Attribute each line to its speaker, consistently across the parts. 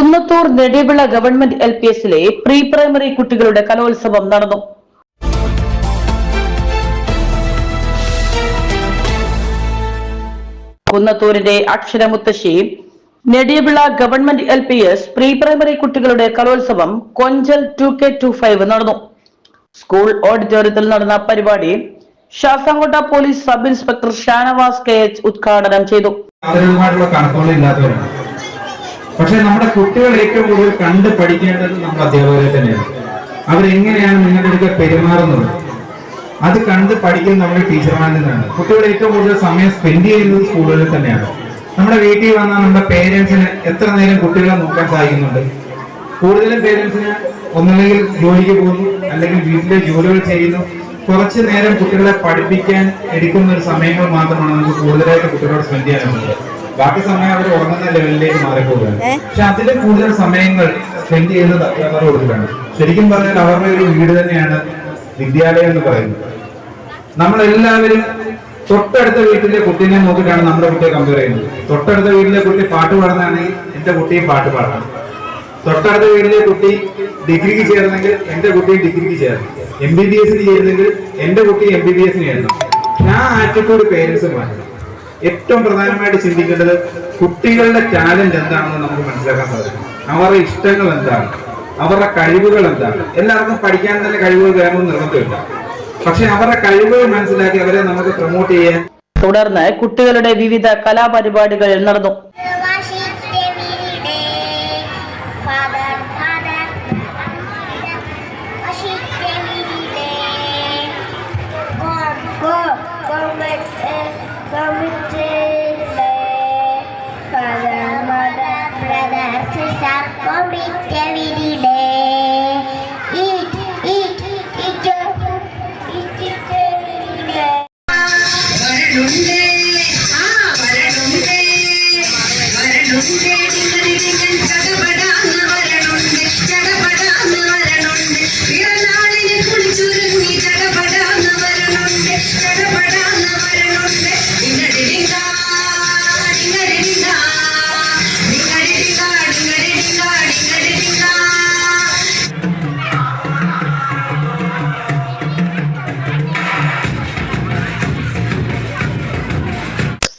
Speaker 1: Kunnathur Nedivila government L P എസിലെ pre primary കുട്ടികളുടെ കലോത്സവം നടന്നു. കുന്നത്തൂരിന്റെ അക്ഷരമുത്തശ്ശി Nediyavila government L P S pre primary കുട്ടികളുടെ കലോത്സവം Konchal two K two five നടന്നു. സ്കൂൾ ഓഡിറ്റോറിയത്തിൽ നടന്ന പരിപാടി Sasthamkotta police sub inspector Shanavas K H ഉദ്ഘാടനം ചെയ്തു.
Speaker 2: പക്ഷെ നമ്മുടെ കുട്ടികൾ ഏറ്റവും കൂടുതൽ കണ്ട് പഠിക്കേണ്ടത് നമ്മുടെ അധ്യാപകരെ തന്നെയാണ്. അവരെങ്ങനെയാണ് നിങ്ങളുടെ പെരുമാറുന്നത്? അത് കണ്ട് പഠിക്കുന്നത് നമ്മുടെ ടീച്ചർമാരിൽ നിന്നാണ്. കുട്ടികൾ ഏറ്റവും കൂടുതൽ സമയം സ്പെൻഡ് ചെയ്യുന്നത് സ്കൂളുകളിൽ തന്നെയാണ്. നമ്മുടെ വീട്ടിൽ വന്നാൽ നമ്മുടെ പേരൻസിന് എത്ര നേരം കുട്ടികളെ നോക്കാൻ സാധിക്കുന്നുണ്ട് കൂടുതലും പേരൻസിന് ഒന്നുമില്ലെങ്കിൽ ജോലിക്ക് പോകുന്നു അല്ലെങ്കിൽ വീട്ടിലെ ജോലികൾ ചെയ്യുന്നു. കുറച്ച് നേരം കുട്ടികളെ പഠിപ്പിക്കാൻ എടുക്കുന്ന ഒരു സമയങ്ങൾ മാത്രമാണ് നമുക്ക് കൂടുതലായിട്ട് കുട്ടികളോട് സ്പെൻഡ് ചെയ്യാനുള്ളത്. ബാക്കി സമയം അവർ ഉറങ്ങുന്ന ലെവലിലേക്ക് മാറിപ്പോവുകയാണ് പക്ഷെ അതിന്റെ കൂടുതൽ സമയങ്ങൾ സ്പെൻഡ് ചെയ്യുന്നത് അധ്യാപകർ കൊടുത്തിട്ടാണ് ശരിക്കും പറഞ്ഞാൽ അവരുടെ ഒരു വീട് തന്നെയാണ് വിദ്യാലയം എന്ന് പറയുന്നത്. നമ്മളെല്ലാവരും തൊട്ടടുത്ത വീട്ടിലെ കുട്ടീനെ നോക്കിയിട്ടാണ് നമ്മുടെ കുട്ടിയെ കമ്പയർ ചെയ്യുന്നത്. തൊട്ടടുത്ത വീട്ടിലെ കുട്ടി പാട്ട് പാടുന്നതാണെങ്കിൽ എന്റെ കുട്ടിയും പാട്ട് പാടണം. തൊട്ടടുത്ത വീട്ടിലെ കുട്ടി ഡിഗ്രിക്ക് ചേർന്നെങ്കിൽ എന്റെ കുട്ടി ഡിഗ്രിക്ക് ചേരണം. എം ബി ബി എസിന് ചേരുന്നെങ്കിൽ എന്റെ കുട്ടി എം ബി ബി എസിന് ചേരണം. ആ ആറ്റിറ്റ്യൂഡ് പേരൻസ് മാറ്റണം. ഏറ്റവും പ്രധാനമായിട്ട് ചിന്തിക്കേണ്ടത് കുട്ടികളുടെ ടാലന്റ് എന്താണെന്ന് നമുക്ക് മനസ്സിലാക്കാൻ സാധിക്കും. അവരുടെ ഇഷ്ടങ്ങൾ എന്താണ്? അവരുടെ കഴിവുകൾ എന്താണ്? എല്ലാവർക്കും പഠിക്കാൻ തന്നെ കഴിവുകൾ വേണമെന്ന് നിർബന്ധമില്ല. പക്ഷെ അവരുടെ കഴിവുകൾ മനസ്സിലാക്കി അവരെ നമുക്ക് പ്രൊമോട്ട് ചെയ്യാൻ
Speaker 1: തുടർന്ന് കുട്ടികളുടെ വിവിധ കലാപരിപാടികൾ നടന്നു.
Speaker 3: Brother, sister, complete every day. Eat, eat,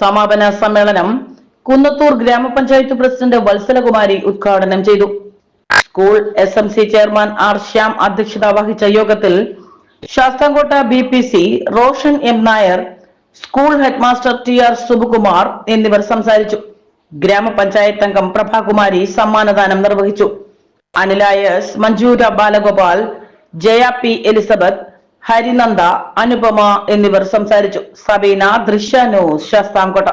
Speaker 1: സമാപന സമ്മേളനം കുന്നത്തൂർ ഗ്രാമപഞ്ചായത്ത് പ്രസിഡന്റ് വത്സലകുമാരി ഉദ്ഘാടനം ചെയ്തു. School S M C chairman R Shyam അധ്യക്ഷത വഹിച്ച യോഗത്തിൽ Sasthamkotta B P C Roshan M Nair school headmaster T R Subukumar എന്നിവർ സംസാരിച്ചു. ഗ്രാമപഞ്ചായത്ത് അംഗം പ്രഭാകുമാരി സമ്മാനദാനം നിർവഹിച്ചു. അനിലായസ് മഞ്ജൂര ബാലഗോപാൽ ജയ പി എലിസബത്ത് ഹരിനന്ദ അനുപമ എന്നിവർ സംസാരിച്ചു. സബീന ദൃശ്യ ന്യൂസ് ശാസ്താംകോട്ട.